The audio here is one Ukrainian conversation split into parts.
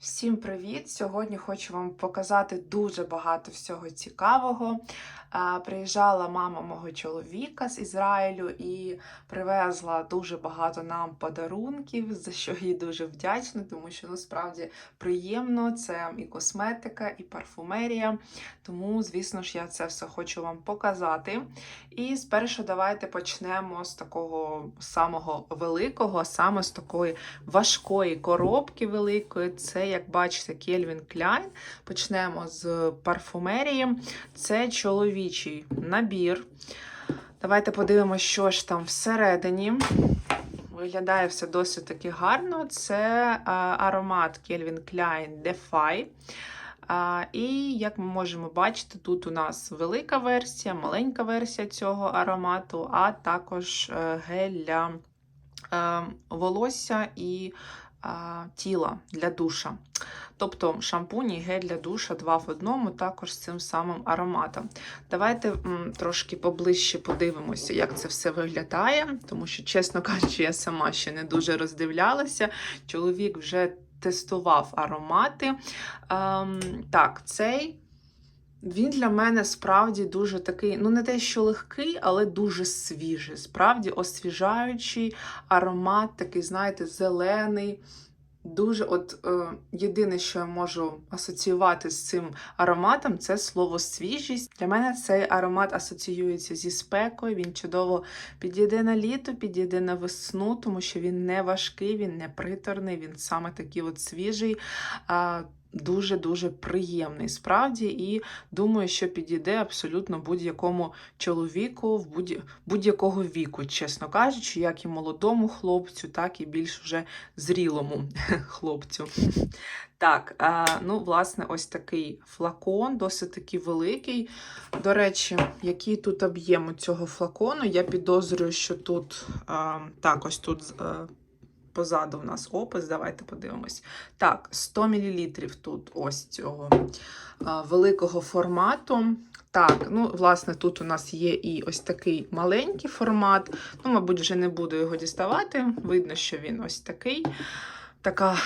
Всім привіт! Сьогодні хочу вам показати дуже багато всього цікавого. А, Приїжджала мама мого чоловіка з Ізраїлю і привезла дуже багато нам подарунків, за що їй дуже вдячна, тому що насправді приємно. Це і косметика, і парфумерія. Тому, звісно ж, я це все хочу вам показати. І спершу давайте почнемо з такого самого великого, саме з такої важкої коробки великої. Це, як бачите, Кельвін Кляйн. Почнемо з парфумерії. Це чоловічий набір. Давайте подивимося, що ж там всередині. Виглядає все досить таки гарно. Це аромат Calvin Klein Defy. І як ми можемо бачити, тут у нас велика версія, маленька версія цього аромату, а також е, гель для е, волосся і тіла для душа. Тобто шампунь і гель для душа два в одному, також з цим самим ароматом. Давайте м, трошки поближче подивимося, як це все виглядає, тому що, чесно кажучи, я сама ще не дуже роздивлялася. Чоловік вже тестував аромати. Ем, так, цей. Він для мене справді дуже такий, ну не те, що легкий, але дуже свіжий. Справді освіжаючий аромат, такий, знаєте, зелений. Дуже, от е, єдине, що я можу асоціювати з цим ароматом, це слово свіжість. Для мене цей аромат асоціюється зі спекою. Він чудово підійде на літо, підійде на весну, тому що він не важкий, він не приторний, він саме такий от свіжий. Е, Дуже-дуже приємний справді, і думаю, що підійде абсолютно будь-якому чоловіку в будь- будь-якого віку, чесно кажучи, як і молодому хлопцю, так і більш вже зрілому хлопцю. Так, ну, власне, ось такий флакон, досить таки великий. До речі, який тут об'єм цього флакону? Я підозрюю, що тут так, ось тут. Позаду в нас опис, давайте подивимось. Так, 100 мл тут ось цього великого формату. Так, ну, власне, тут у нас є і ось такий маленький формат. Ну, мабуть, вже не буду його діставати. Видно, що він ось такий. Така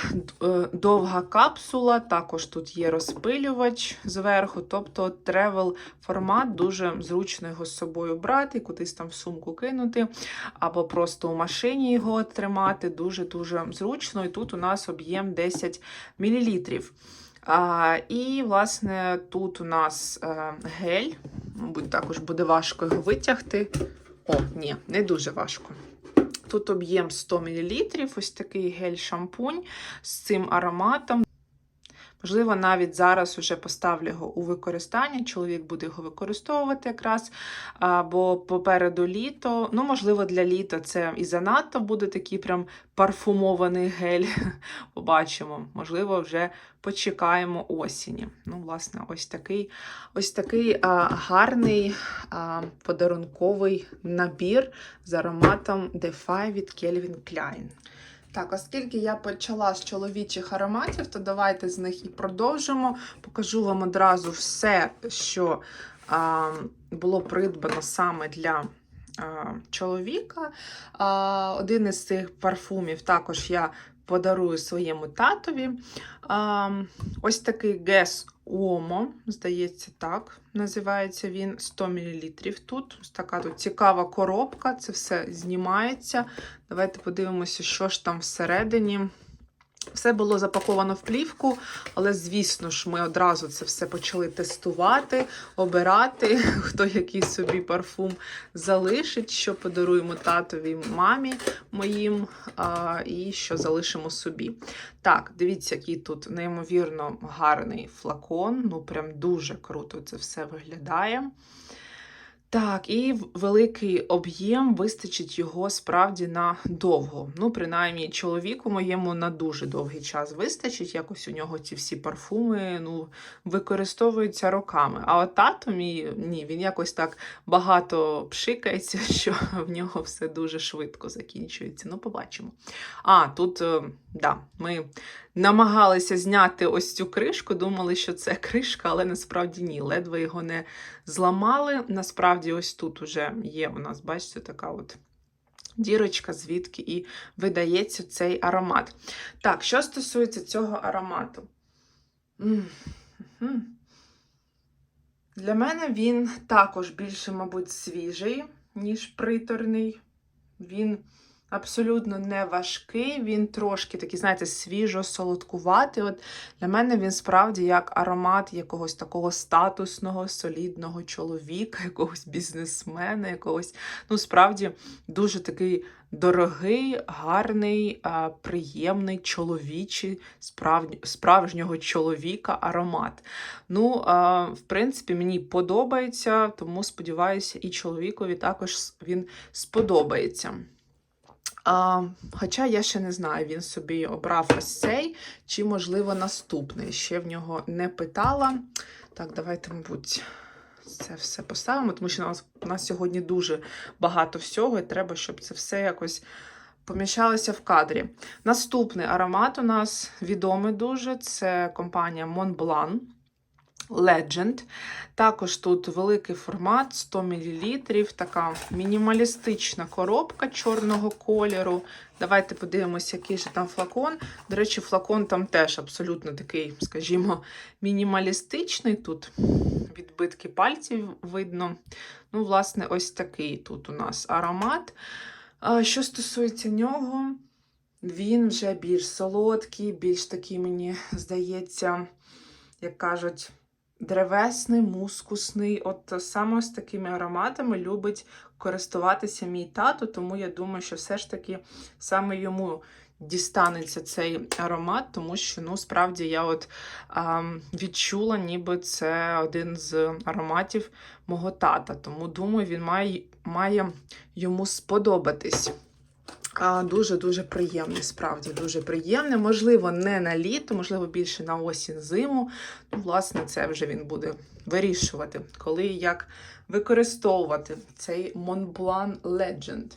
е, довга капсула, також тут є розпилювач зверху, тобто тревел формат, дуже зручно його з собою брати, кудись там в сумку кинути, або просто у машині його тримати. Дуже-дуже зручно. І тут у нас об'єм 10 мл. А, і, власне, тут у нас е, гель, мабуть, також буде важко його витягти. О, ні, не дуже важко. Тут об'єм 100 мл, ось такий гель-шампунь з цим ароматом. Можливо, навіть зараз вже поставлю його у використання. Чоловік буде його використовувати якраз, бо попереду літо. Ну, можливо, для літа це і занадто буде такий прям парфумований гель. Побачимо. Можливо, вже почекаємо осені. Ну, власне, ось такий ось такий а, гарний а, подарунковий набір з ароматом Defy від Calvin Klein. Так, оскільки я почала з чоловічих ароматів, то давайте з них і продовжимо. Покажу вам одразу все, що а, було придбано саме для чоловіка. Один із цих парфумів також я подарую своєму татові. А, ось такий гес Омо, здається, так називається він 100 мл. Тут ось така тут цікава коробка, це все знімається. Давайте подивимося, що ж там всередині. Все було запаковано в плівку, але, звісно ж, ми одразу це все почали тестувати, обирати, хто який собі парфум залишить, що подаруємо татові мамі моїм, а, і що залишимо собі. Так, дивіться, який тут неймовірно гарний флакон. Ну, прям дуже круто це все виглядає. Так, і великий об'єм вистачить його справді на довго. Ну, принаймні, чоловіку моєму на дуже довгий час вистачить. Якось у нього ці всі парфуми ну, використовуються роками. А от тато мій ні, він якось так багато пшикається, що в нього все дуже швидко закінчується. Ну, побачимо. А, тут, да, ми намагалися зняти ось цю кришку, думали, що це кришка, але насправді ні. Ледве його не зламали. Насправді, ось тут уже є у нас, бачите, така от дірочка, звідки і видається цей аромат. Так, що стосується цього аромату. Для мене він також більше, мабуть, свіжий, ніж приторний. Він абсолютно не важкий, він трошки такий, знаєте, свіжо-солодкуватий. От для мене він справді як аромат якогось такого статусного, солідного чоловіка, якогось бізнесмена, якогось, ну, справді, дуже такий дорогий, гарний, приємний, чоловічий, справді, справжнього чоловіка аромат. Ну, в принципі, мені подобається, тому сподіваюся, і чоловікові також він сподобається. А, хоча я ще не знаю, він собі обрав ось цей, чи, можливо, наступний. Ще в нього не питала. Так, давайте, мабуть, це все поставимо, тому що у нас, у нас сьогодні дуже багато всього, і треба, щоб це все якось поміщалося в кадрі. Наступний аромат у нас відомий дуже: це компанія Montblanc. Legend. Також тут великий формат 100 мл, така мінімалістична коробка чорного кольору. Давайте подивимося, який же там флакон. До речі, флакон там теж абсолютно такий, скажімо, мінімалістичний. Тут відбитки пальців видно. Ну, власне, ось такий тут у нас аромат. Що стосується нього, він вже більш солодкий, більш такий, мені здається, як кажуть, древесний, мускусний. От саме з такими ароматами любить користуватися мій тато, тому я думаю, що все ж таки саме йому дістанеться цей аромат, тому що ну, справді я от а, відчула, ніби це один з ароматів мого тата. Тому думаю, він має, має йому сподобатись. Дуже-дуже приємний, справді дуже приємний. Можливо, не на літо, можливо, більше на осінь зиму. Ну, власне, це вже він буде вирішувати, коли і як використовувати цей Montblanc Legend.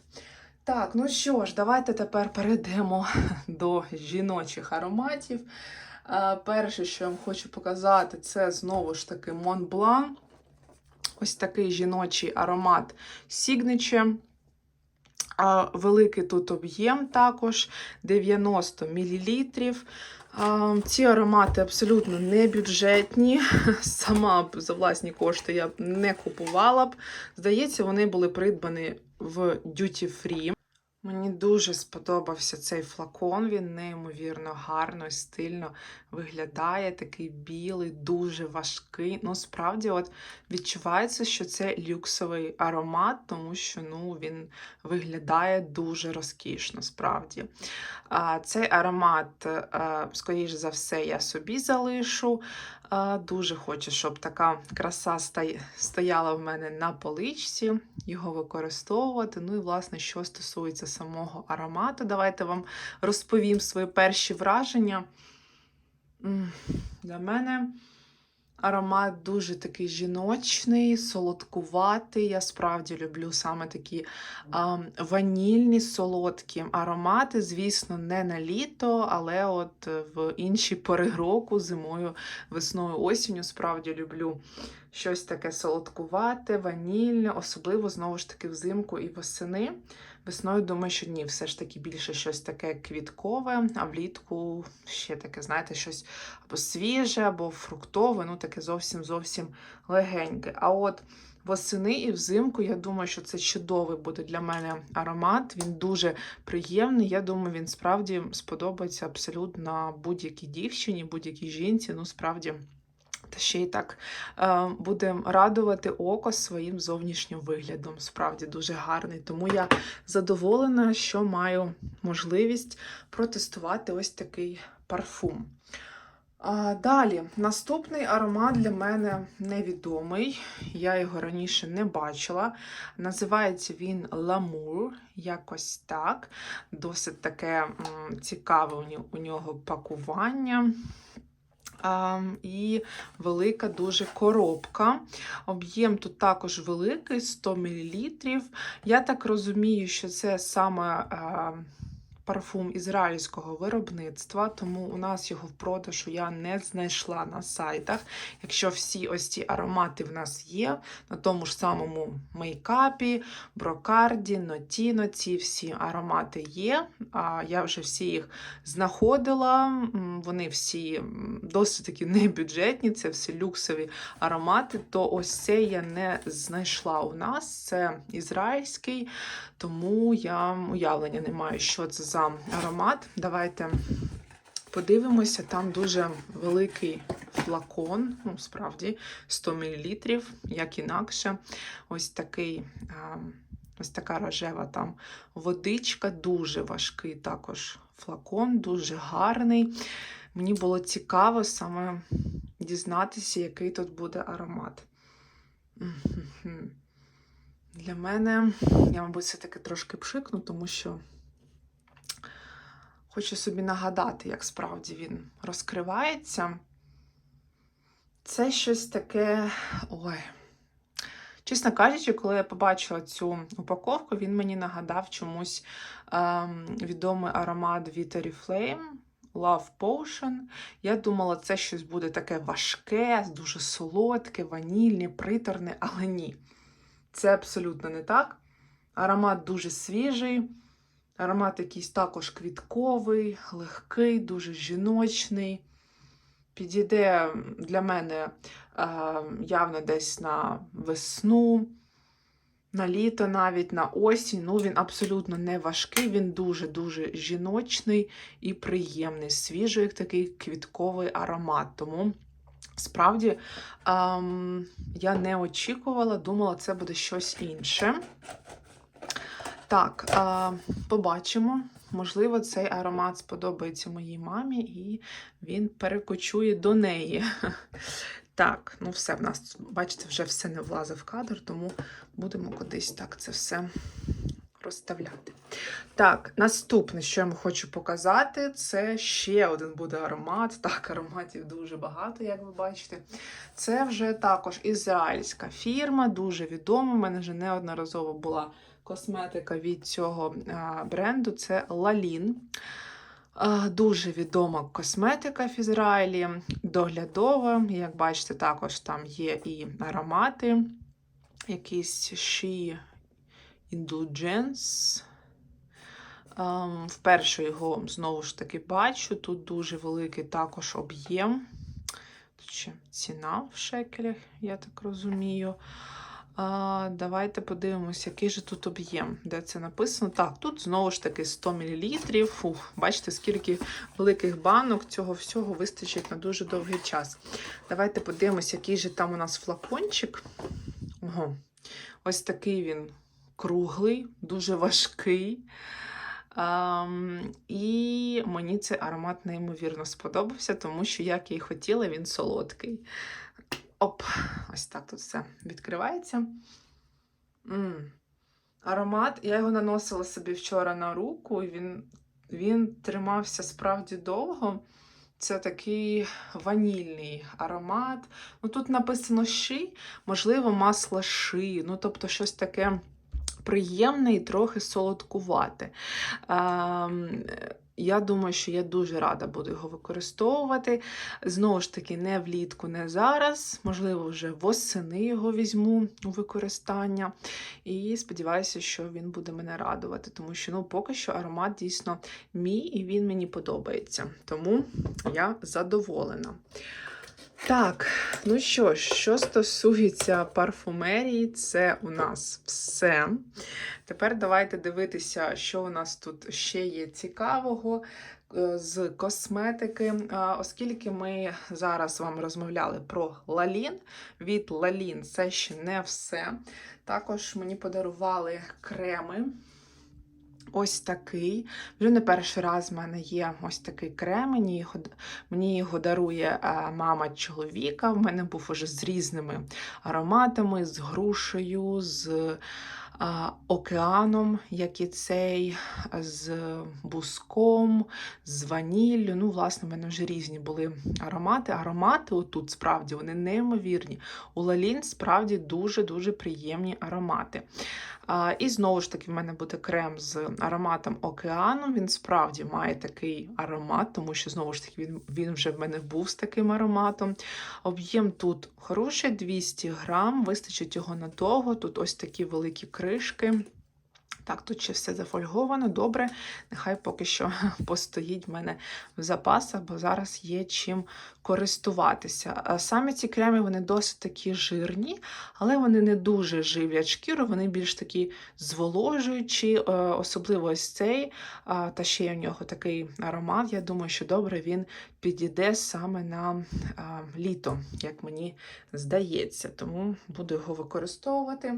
Так, ну що ж, давайте тепер перейдемо до жіночих ароматів. А, Перше, що я вам хочу показати, це знову ж таки Montblanc. Ось такий жіночий аромат Signature. Великий тут об'єм також 90 мл. Ці аромати абсолютно не бюджетні. Сама б за власні кошти я б не купувала б. Здається, вони були придбані в Duty Free. Мені дуже сподобався цей флакон. Він неймовірно гарно і стильно виглядає. Такий білий, дуже важкий. Ну, справді, от відчувається, що це люксовий аромат, тому що ну, він виглядає дуже розкішно, справді. А, Цей аромат, а, скоріш за все, я собі залишу. Дуже хочу, щоб така краса стояла в мене на поличці, його використовувати. Ну і, власне, що стосується самого аромату, давайте вам розповім свої перші враження. Для мене аромат дуже такий жіночний, солодкуватий. Я справді люблю саме такі а, ванільні, солодкі аромати. Звісно, не на літо, але от в інші пори року, зимою, весною, осінню, справді люблю щось таке солодкувате, ванільне, особливо знову ж таки взимку і восени. Весною думаю, що ні, все ж таки більше щось таке квіткове, а влітку ще таке, знаєте, щось або свіже, або фруктове, ну таке зовсім зовсім легеньке. А от восени і взимку, я думаю, що це чудовий буде для мене аромат. Він дуже приємний. Я думаю, він справді сподобається абсолютно будь-якій дівчині, будь-якій жінці. Ну, справді. Та ще й так е, буде радувати око своїм зовнішнім виглядом. Справді дуже гарний. Тому я задоволена, що маю можливість протестувати ось такий парфум. Далі, наступний аромат для мене невідомий. Я його раніше не бачила. Називається він Ламур, якось так. Досить таке цікаве у нього пакування. І велика дуже коробка. Об'єм тут також великий 100 мл. Я так розумію, що це саме а, парфум ізраїльського виробництва, тому у нас його в продажу я не знайшла на сайтах. Якщо всі ось ці аромати в нас є, на тому ж самому мейкапі, брокарді, нотіно, ці всі аромати є. А я вже всі їх знаходила. Вони всі досить таки небюджетні, це всі люксові аромати. То ось це я не знайшла у нас. Це ізраїльський, тому я уявлення не маю, що це за аромат. Давайте подивимося. Там дуже великий флакон, ну, справді 100 мл, як інакше. Ось такий. Ось така рожева там водичка, дуже важкий також флакон, дуже гарний. Мені було цікаво саме дізнатися, який тут буде аромат. Для мене, я, мабуть, все-таки трошки пшикну, тому що хочу собі нагадати, як справді він розкривається. Це щось таке. Ой. Чесно кажучи, коли я побачила цю упаковку, він мені нагадав чомусь ем, відомий аромат від Oriflame Love Potion. Я думала, це щось буде таке важке, дуже солодке, ванільне, приторне, але ні. Це абсолютно не так. Аромат дуже свіжий, аромат якийсь також квітковий, легкий, дуже жіночний. Підійде для мене е, явно десь на весну, на літо, навіть на осінь. Ну, він абсолютно не важкий, він дуже-дуже жіночний і приємний, свіжий, як такий квітковий аромат. Тому справді ем, я не очікувала, думала, це буде щось інше. Так, побачимо. Можливо, цей аромат сподобається моїй мамі, і він перекочує до неї. Так, ну все, в нас, бачите, вже все не влазить в кадр, тому будемо кудись так це все розставляти. Так, наступне, що я вам хочу показати, це ще один буде аромат. Так, ароматів дуже багато, як ви бачите. Це вже також ізраїльська фірма, дуже відома. У мене вже неодноразово була косметика від цього бренду. Це Lalin. А, Дуже відома косметика в Ізраїлі, доглядова. Як бачите, також там є і аромати, якісь Indulgence. Ем, Вперше його знову ж таки бачу. Тут дуже великий також об'єм. Ціна в шекелях, я так розумію. А, давайте подивимося, який же тут об'єм, де це написано. Так, тут знову ж таки 100 мл. Фух, бачите, скільки великих банок цього всього вистачить на дуже довгий час. Давайте подивимося, який же там у нас флакончик. Ого. Ось такий він круглий, дуже важкий. Ам, і мені цей аромат неймовірно сподобався, тому що, як я і хотіла, він солодкий. Оп, ось так тут все відкривається. м Аромат, я його наносила собі вчора на руку, і він, він тримався справді довго. Це такий ванільний аромат. Ну, Тут написано ши, можливо, масло ши. Ну, тобто, щось таке приємне і трохи солодкувате. Ем, я думаю, що я дуже рада буду його використовувати. Знову ж таки, не влітку, не зараз. Можливо, вже восени його візьму у використання. І сподіваюся, що він буде мене радувати, тому що ну, поки що аромат дійсно мій і він мені подобається. Тому я задоволена. Так, ну що що стосується парфумерії, це у нас все. Тепер давайте дивитися, що у нас тут ще є цікавого е, з косметики. Оскільки ми зараз вам розмовляли про Лалін, від Лалін це ще не все. Також мені подарували креми. Ось такий. Вже не перший раз в мене є ось такий крем. Мені його, мені його дарує е, мама чоловіка. В мене був уже з різними ароматами, з грушею, з а, океаном, як і цей, з буском, з ваніллю. Ну, власне, в мене вже різні були аромати. Аромати отут справді вони неймовірні. У Лалін справді дуже-дуже приємні аромати. І знову ж таки, в мене буде крем з ароматом океану. Він справді має такий аромат, тому що знову ж таки він, він вже в мене був з таким ароматом. Об'єм тут хороший, 200 грам, вистачить його надовго. Тут ось такі великі кришки. Так, тут ще все зафольговано, добре. Нехай поки що постоїть в мене в запасах, бо зараз є чим користуватися. А Саме ці креми вони досить такі жирні, але вони не дуже живлять шкіру, вони більш такі зволожуючі, е, особливо ось цей, та ще й у нього такий аромат. Я думаю, що добре він підійде саме на літо, як мені здається. Тому буду його використовувати.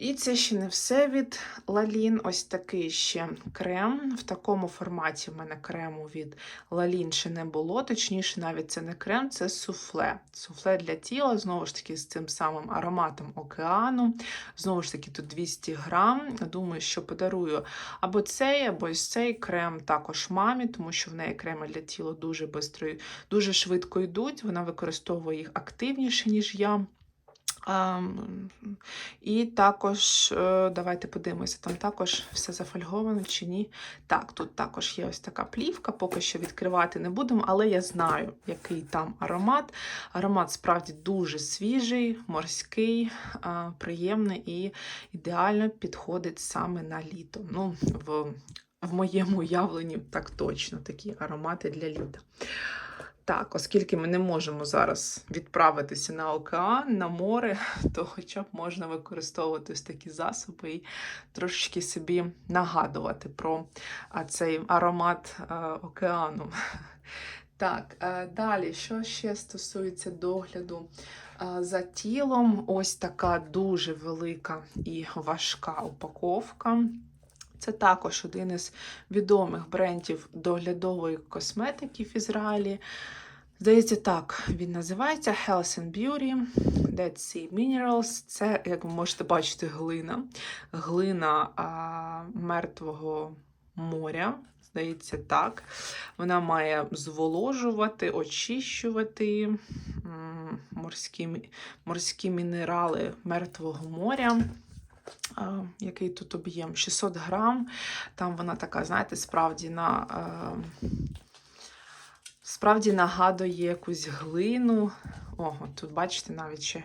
І це ще не все від Лалін. Ось такий ще крем. В такому форматі в мене крему від Лалін ще не було. Точніше, навіть це не крем, це суфле. Суфле для тіла, знову ж таки, з цим самим ароматом океану. Знову ж таки, тут 200 грам. Думаю, що подарую або цей, або ось цей крем також мамі, тому що в неї креми для тіла дуже бистро, дуже швидко йдуть. Вона використовує їх активніше, ніж я. І також, е, давайте подивимося, там також все зафольговано чи ні. Так, тут також є ось така плівка, поки що відкривати не будемо, але я знаю, який там аромат. Аромат справді дуже свіжий, морський, приємний і ідеально підходить саме на літо. Ну, в, в моєму уявленні так точно такі аромати для літа. Так, оскільки ми не можемо зараз відправитися на океан, на море, то хоча б можна використовувати ось такі засоби і трошечки собі нагадувати про цей аромат океану. Так, далі, що ще стосується догляду за тілом, ось така дуже велика і важка упаковка. Це також один із відомих брендів доглядової косметики в Ізраїлі. Здається, так, він називається Health and Beauty Dead Sea Minerals. Це, як ви можете бачити, глина. Глина а, мертвого моря. Здається, так. Вона має зволожувати, очищувати морські, морські мінерали мертвого моря. Який тут об'єм? 600 грам. Там вона така, знаєте, справді на. А, Справді нагадує якусь глину. Ого, тут, бачите, навіть ще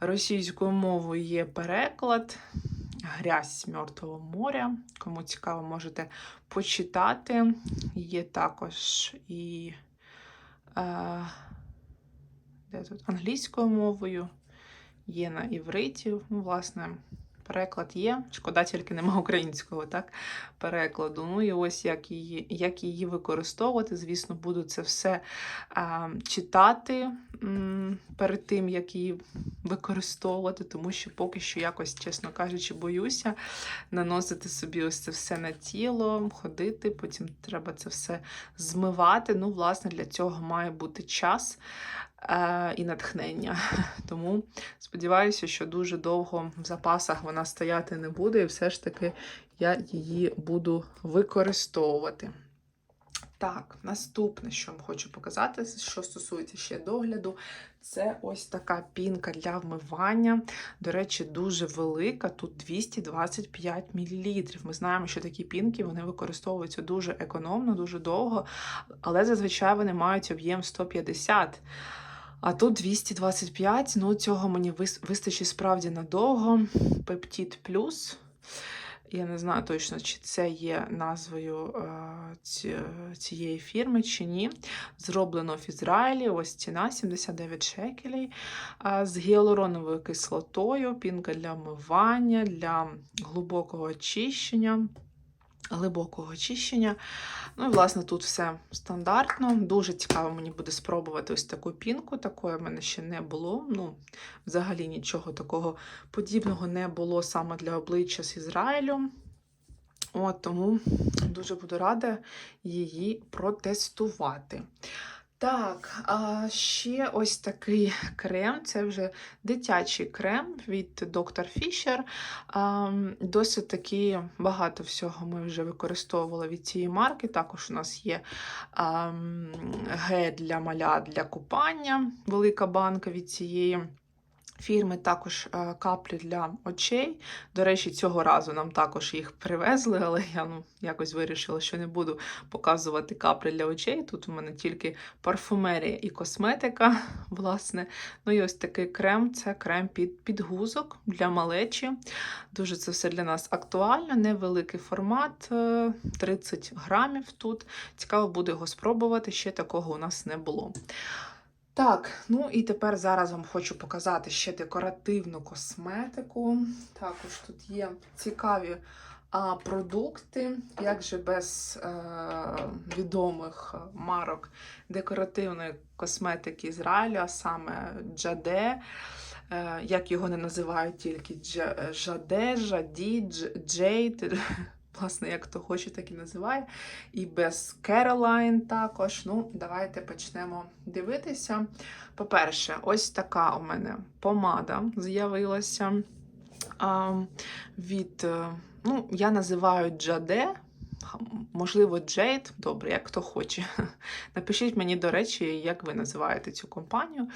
російською мовою є переклад. Грязь Мертвого моря. Кому цікаво, можете почитати. Є також і е, де тут? англійською мовою, є на івриті, ну, власне. Переклад є, шкода, тільки нема українського так, перекладу. Ну і ось як її як її використовувати. Звісно, буду це все а, читати м, перед тим, як її використовувати, тому що поки що якось, чесно кажучи, боюся наносити собі ось це все на тіло, ходити, потім треба це все змивати. Ну, власне, для цього має бути час. Е, і натхнення. Тому сподіваюся, що дуже довго в запасах вона стояти не буде, і все ж таки я її буду використовувати. Так, наступне, що вам хочу показати, що стосується ще догляду, це ось така пінка для вмивання. До речі, дуже велика, тут 225 мл. Ми знаємо, що такі пінки вони використовуються дуже економно, дуже довго, але зазвичай вони мають об'єм 150 мл. А тут 225, ну цього мені вистачить справді надовго. Пептід плюс. Я не знаю точно, чи це є назвою цієї фірми, чи ні. Зроблено в Ізраїлі. Ось ціна 79 шекелей з гіалуроновою кислотою, пінка для вмивання, для глибокого очищення глибокого очищення. Ну і, власне, тут все стандартно. Дуже цікаво мені буде спробувати ось таку пінку. Такої в мене ще не було. Ну, Взагалі нічого такого подібного не було саме для обличчя з Ізраїлю. От, Тому дуже буду рада її протестувати. Так, а ще ось такий крем. Це вже дитячий крем від Доктор Фішер. Досить таки багато всього ми вже використовували від цієї марки. Також у нас є ге для маля для купання, велика банка від цієї. Фірми також е, каплі для очей. До речі, цього разу нам також їх привезли, але я ну, якось вирішила, що не буду показувати каплі для очей. Тут у мене тільки парфумерія і косметика, власне. Ну і ось такий крем це крем під підгузок для малечі. Дуже це все для нас актуально, невеликий формат, е, 30 грамів тут. Цікаво буде його спробувати, ще такого у нас не було. Так, ну і тепер зараз вам хочу показати ще декоративну косметику. Також тут є цікаві а, продукти, як же без е, відомих марок декоративної косметики Ізраїлю, а саме Джаде. Е, як його не називають тільки Дж- Жаде, Жаді, Джейд. Власне, як хто хоче, так і називає. І без Caroline також. Ну, давайте почнемо дивитися. По-перше, ось така у мене помада з'явилася від, е, ну, я називаю Джаде. Можливо, Джейд, добре, як хто хоче. Напишіть мені, до речі, як ви називаєте цю компанію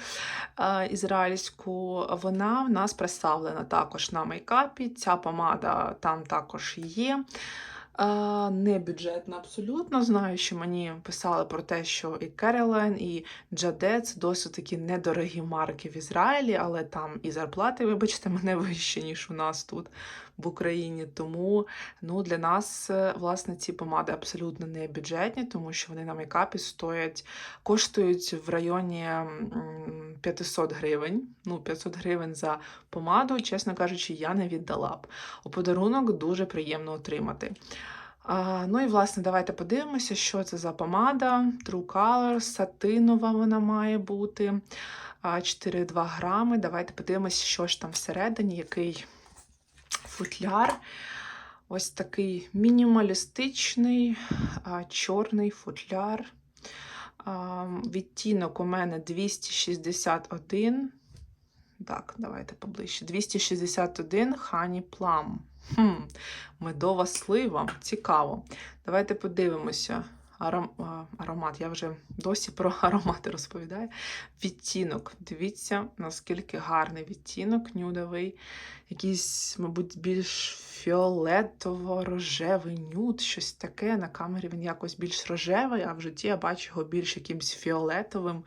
е, ізраїльську. Вона в нас представлена також на мейкапі. Ця помада там також є. Не бюджетна абсолютно. Знаю, що мені писали про те, що і Caroline, і Jade це досить такі недорогі марки в Ізраїлі, але там і зарплати, вибачте, мене вищі, ніж у нас тут в Україні. Тому ну, для нас, е, власне, ці помади абсолютно не бюджетні, тому що вони на мейкапі стоять, коштують в районі м, 500 гривень. Ну, 500 гривень за помаду, чесно кажучи, я не віддала б. У подарунок дуже приємно отримати. А, ну і власне, давайте подивимося, що це за помада. True Color, сатинова вона має бути. А, 4,2 грами. Давайте подивимося, що ж там всередині, який футляр. Ось такий мінімалістичний а, чорний футляр. А, відтінок у мене 261. Так, давайте поближче. 261 Honey Plum. Хм, медова слива. Цікаво. Давайте подивимося. Аром... Аромат, я вже досі про аромати розповідаю. Відтінок. Дивіться, наскільки гарний відтінок, нюдовий. Якийсь, мабуть, більш фіолетово-рожевий нюд, щось таке. На камері він якось більш рожевий, а в житті я бачу його більш якимсь фіолетовим.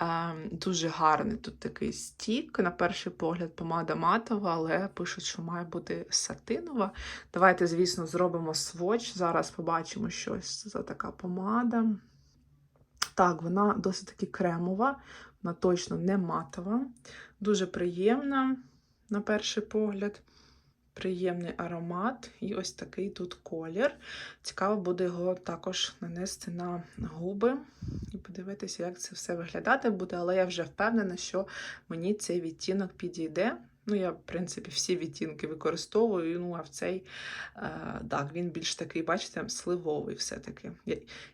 Е, Дуже гарний тут такий стік. На перший погляд, помада матова, але пишуть, що має бути сатинова. Давайте, звісно, зробимо сводч. Зараз побачимо, що це за така помада. Так, вона досить таки кремова, вона точно не матова. Дуже приємна, на перший погляд. Приємний аромат, і ось такий тут колір. Цікаво буде його також нанести на губи і подивитися, як це все виглядати буде. Але я вже впевнена, що мені цей відтінок підійде. Ну, я, в принципі, всі відтінки використовую. Ну, а в цей, е, так, він більш такий, бачите, сливовий все-таки.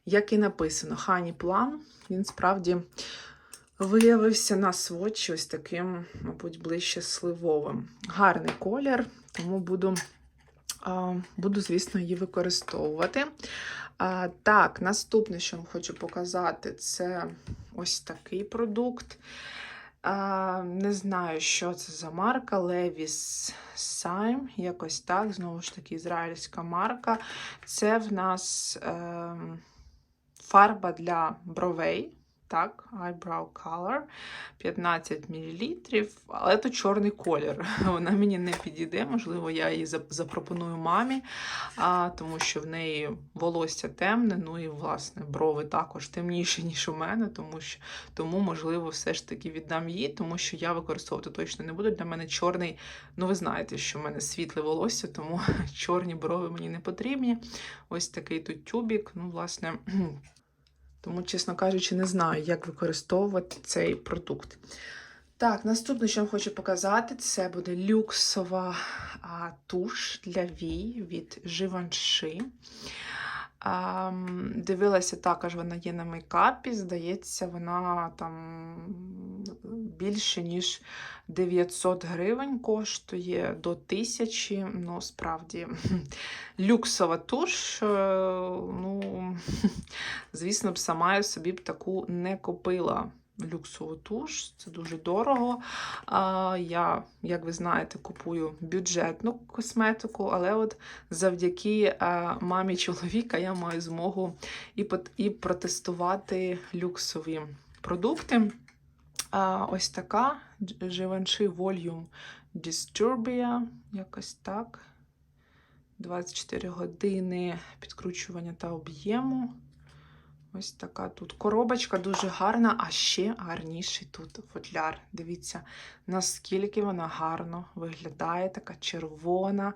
Як і написано, Honey Plum, він справді виявився на сводчі ось таким, мабуть, ближче сливовим. Гарний колір, тому буду, буду звісно, її використовувати. Так, наступне, що вам хочу показати, це ось такий продукт. Не знаю, що це за марка. Levis Sime, якось так. Знову ж таки, ізраїльська марка. Це в нас е, фарба для бровей. Так, eyebrow color 15 мл, але то чорний колір. Вона мені не підійде, можливо, я її запропоную мамі, а, тому що в неї волосся темне, ну і, власне, брови також темніші, ніж у мене, тому, що, тому можливо, все ж таки віддам їй, тому що я використовувати точно не буду. Для мене чорний, ну ви знаєте, що в мене світле волосся, тому чорні брови мені не потрібні. Ось такий тут тюбік, ну, власне. Тому, чесно кажучи, не знаю, як використовувати цей продукт. Так, наступне, що я вам хочу показати, це буде люксова а, туш для вій від Givenchy. Ем, Дивилася також, вона є на мейкапі. Здається, вона там більше, ніж 900 гривень коштує до 1000. Ну, справді, люксова туш. е, Ну, звісно б, сама я собі б таку не купила. Люксову туш, це дуже дорого. Я, як ви знаєте, купую бюджетну косметику, але от завдяки мамі чоловіка я маю змогу і, протестувати люксові продукти. Ось така Givenchy Volume Disturbia, якось так. 24 години підкручування та об'єму. Ось така тут коробочка дуже гарна, а ще гарніший тут футляр. Дивіться, наскільки вона гарно виглядає, така червона.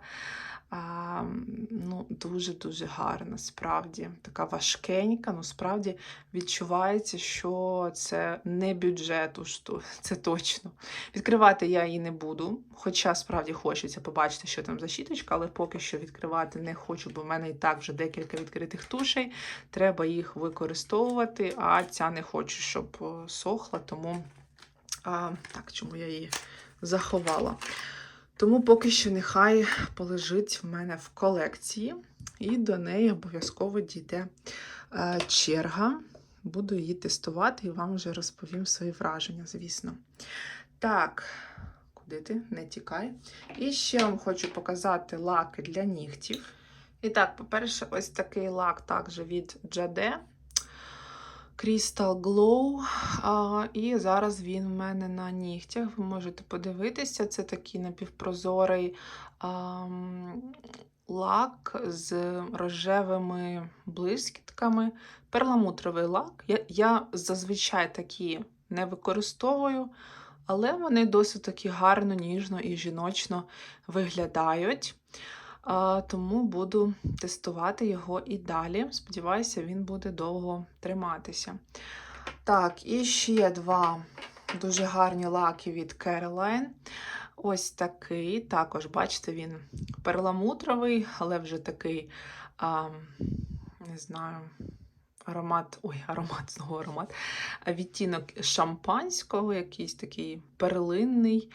Ну, Дуже-дуже гарна, справді. Така важкенька, ну справді відчувається, що це не бюджет, це точно. Відкривати я її не буду, хоча справді хочеться побачити, що там за щіточка, але поки що відкривати не хочу, бо в мене і так вже декілька відкритих тушей. Треба їх використовувати, а ця не хочу, щоб е, сохла, тому а, так, чому я її заховала. Тому поки що нехай полежить в мене в колекції, і до неї обов'язково дійде е, черга. Буду її тестувати і вам вже розповім свої враження, звісно. Так, куди ти? Не тікай. І ще вам хочу показати лаки для нігтів. І так, по-перше, ось такий лак також від Jade. Crystal Glow. А, і зараз він в мене на нігтях. Ви можете подивитися, це такий напівпрозорий ам, лак з рожевими блискітками. Перламутровий лак. Я, я зазвичай такі не використовую, але вони досить таки гарно, ніжно і жіночно виглядають. Тому буду тестувати його і далі. Сподіваюся, він буде довго триматися. Так, і ще два дуже гарні лаки від Caroline. Ось такий. Також, бачите, він перламутровий, але вже такий, а, не знаю, аромат, ой, аромат, знову аромат. Відтінок шампанського, якийсь такий перлинний,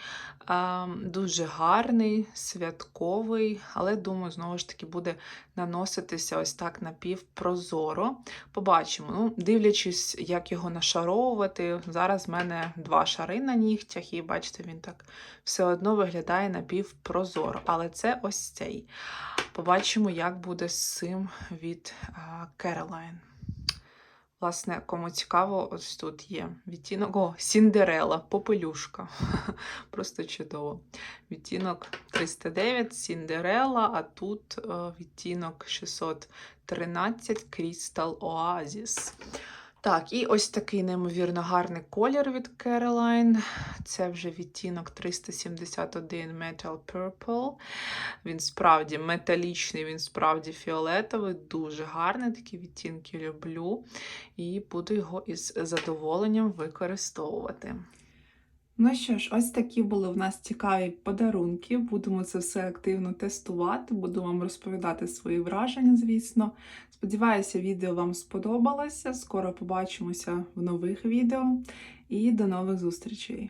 дуже гарний, святковий, але, думаю, знову ж таки буде наноситися ось так напівпрозоро. Побачимо. Ну, дивлячись, як його нашаровувати. Зараз в мене два шари на нігтях, і бачите, він так все одно виглядає напівпрозоро. Але це ось цей. Побачимо, як буде з цим від Caroline. Власне, кому цікаво, ось тут є відтінок. О, Сіндерела, попелюшка. Просто чудово. Відтінок 309, Сіндерела, а тут е, відтінок 613 Crystal Oasis. Так, і ось такий неймовірно гарний колір від Caroline. Це вже відтінок 371 Metal Purple. Він справді металічний, він справді фіолетовий, дуже гарний. Такі відтінки люблю. І буду його із задоволенням використовувати. Ну що ж, ось такі були в нас цікаві подарунки. Будемо це все активно тестувати, буду вам розповідати свої враження, звісно. Сподіваюся, відео вам сподобалося. Скоро побачимося в нових відео і до нових зустрічей!